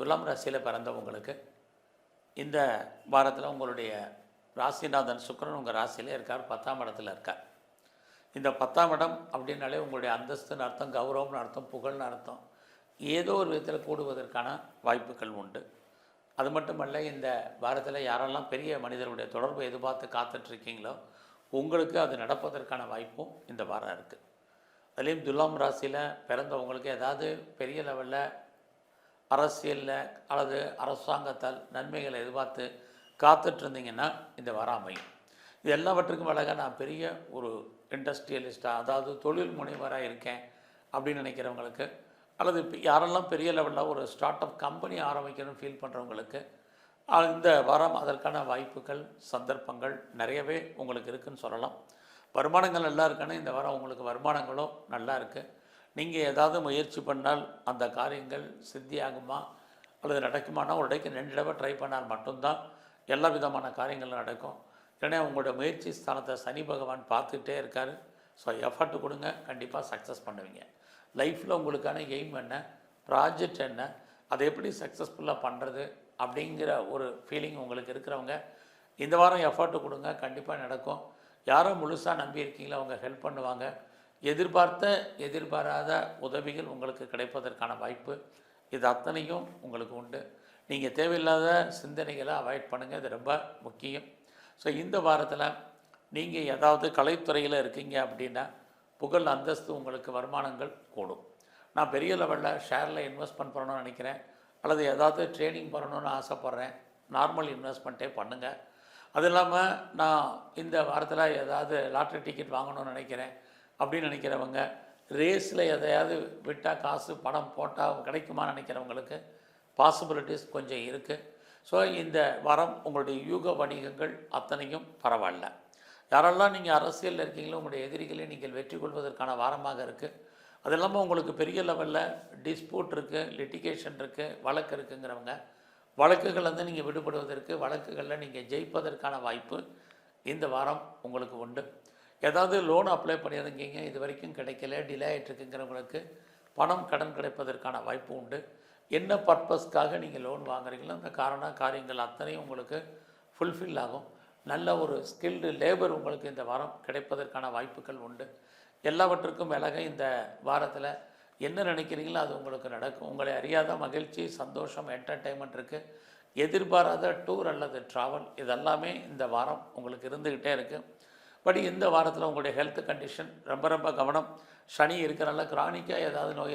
துலாம் ராசியில் பிறந்தவங்களுக்கு இந்த வாரத்தில் உங்களுடைய ராசிநாதன் சுக்கிரன் உங்கள் ராசியிலே இருக்கார் பத்தாம் இடத்துல இருக்கார். இந்த பத்தாம் இடம் அப்படின்னாலே உங்களுடைய அந்தஸ்துன்னு அர்த்தம் கௌரவம்னு அர்த்தம் புகழ்னு அர்த்தம். ஏதோ ஒரு விதத்தில் கூடுவதற்கான வாய்ப்புகள் உண்டு. அது மட்டுமல்ல இந்த வாரத்தில் யாரெல்லாம் பெரிய மனிதருடைய தொடர்பு எதிர்பார்த்து காத்துட்ருக்கீங்களோ உங்களுக்கு அது நடப்பதற்கான வாய்ப்பும் இந்த வாரம் இருக்குது அதுலேயும் துலாம் ராசியில் பிறந்தவங்களுக்கு ஏதாவது பெரிய லெவலில் அரசியலில் அல்லது அரசாங்கத்தால் நன்மைகளை எதிர்பார்த்து காத்துட்ருந்தீங்கன்னா இந்த வராமையும் இது எல்லாவற்றுக்கும் அழகாக நான் பெரிய ஒரு இண்டஸ்ட்ரியலிஸ்டாக அதாவது தொழில் முனைவராக இருக்கேன் அப்படின்னு நினைக்கிறவங்களுக்கு அல்லது இப்போ யாரெல்லாம் பெரிய லெவலில் ஒரு ஸ்டார்ட் அப் கம்பெனி ஆரம்பிக்கணும்னு ஃபீல் பண்ணுறவங்களுக்கு இந்த வாரம் அதற்கான வாய்ப்புகள் சந்தர்ப்பங்கள் நிறையவே உங்களுக்கு இருக்குன்னு சொல்லலாம். வருமானங்கள் நல்லா இருக்குன்னா இந்த வாரம் உங்களுக்கு வருமானங்களும் நல்லா இருக்குது நீங்கள் ஏதாவது முயற்சி பண்ணால் அந்த காரியங்கள் சித்தியாகுமா அல்லது நடக்குமானா ஒரு இடைக்கு ரெண்டு தடவை ட்ரை பண்ணால் மட்டும்தான் எல்லா விதமான காரியங்களும் நடக்கும். ஏன்னா உங்களோட முயற்சி ஸ்தானத்தை சனி பகவான் பார்த்துக்கிட்டே இருக்கார். ஸோ எஃபர்ட் கொடுங்க. கண்டிப்பாக சக்ஸஸ் பண்ணுவீங்க. லைஃப்பில் உங்களுக்கான எய்ம் என்ன? ப்ராஜெக்ட் என்ன? அதை எப்படி சக்ஸஸ்ஃபுல்லாக பண்ணுறது அப்படிங்கிற ஒரு ஃபீலிங் உங்களுக்கு இருக்கிறவங்க இந்த வாரம் எஃபர்ட் கொடுங்க. கண்டிப்பாக நடக்கும். யாரோ முழுசாக நம்பியிருக்கீங்களோ? அவங்க ஹெல்ப் பண்ணுவாங்க. எதிர்பார்த்த எதிர்பாராத உதவிகள் உங்களுக்கு கிடைப்பதற்கான வாய்ப்பு இது அத்தனையும் உங்களுக்கு உண்டு. நீங்கள் தேவையில்லாத சிந்தனைகளை அவாய்ட் பண்ணுங்கள் இது ரொம்ப முக்கியம். ஸோ இந்த வாரத்தில் நீங்கள் ஏதாவது கலைத்துறையில் இருக்கீங்க அப்படின்னா புகழ் அந்தஸ்து உங்களுக்கு வருமானங்கள் கூடும். நான் பெரிய லெவலில் ஷேரில் இன்வெஸ்ட்மெண்ட் பண்ணணும்னு நினைக்கிறேன். அல்லது ஏதாவது ட்ரைனிங் பண்ணணும்னு ஆசைப்பட்றேன். நார்மல் இன்வெஸ்ட்மெண்ட்டே பண்ணுங்கள் அது இல்லாமல் நான் இந்த வாரத்தில் ஏதாவது லாட்ரி டிக்கெட் வாங்கணும்னு நினைக்கிறேன். அப்படின்னு நினைக்கிறவங்க ரேஸில் எதையாவது விட்டால் காசு பணம் போட்டால் கிடைக்குமான்னு நினைக்கிறவங்களுக்கு பாசிபிலிட்டிஸ் கொஞ்சம் இருக்குது ஸோ இந்த வாரம் உங்களுடைய யூக வணிகங்கள் அத்தனையும் பரவாயில்ல. யாரெல்லாம் நீங்கள் அரசியலில் இருக்கீங்களோ உங்களுடைய எதிரிகளை நீங்கள் வெற்றி கொள்வதற்கான வாரமாக இருக்குது அது இல்லாமல் உங்களுக்கு பெரிய லெவலில் டிஸ்பியூட் இருக்குது லிட்டிகேஷன் இருக்குது வழக்கு இருக்குங்கிறவங்க வழக்குகள் வந்து நீங்கள் விடுபடுவதற்கு வழக்குகளில் நீங்கள் ஜெயிப்பதற்கான வாய்ப்பு இந்த வாரம் உங்களுக்கு உண்டு. ஏதாவது லோன் அப்ளை பண்ணியிருந்தீங்க இது வரைக்கும் கிடைக்கல டிலே ஆகிட்டுருக்குங்கிறவங்களுக்கு பணம் கடன் கிடைப்பதற்கான வாய்ப்பு உண்டு. என்ன பர்பஸ்க்காக நீங்கள் லோன் வாங்குறீங்களோ அந்த காரண காரியங்கள் அத்தனையும் உங்களுக்கு ஃபுல்ஃபில் ஆகும். நல்ல ஒரு ஸ்கில்டு லேபர் உங்களுக்கு இந்த வாரம் கிடைப்பதற்கான வாய்ப்புகள் உண்டு. எல்லாவற்றுக்கும் விலக இந்த வாரத்தில் என்ன நினைக்கிறீங்களோ அது உங்களுக்கு நடக்கும். உங்களை அறியாத மகிழ்ச்சி சந்தோஷம் என்டர்டெயின்மெண்ட் இருக்குது எதிர்பாராத டூர் அல்லது ட்ராவல் இதெல்லாமே இந்த வாரம் உங்களுக்கு இருந்துக்கிட்டே இருக்குது பட் இந்த வாரத்தில் உங்களுடைய ஹெல்த் கண்டிஷன் ரொம்ப ரொம்ப கவனம். சனி இருக்கிறனால கிரானிக்காக ஏதாவது நோய்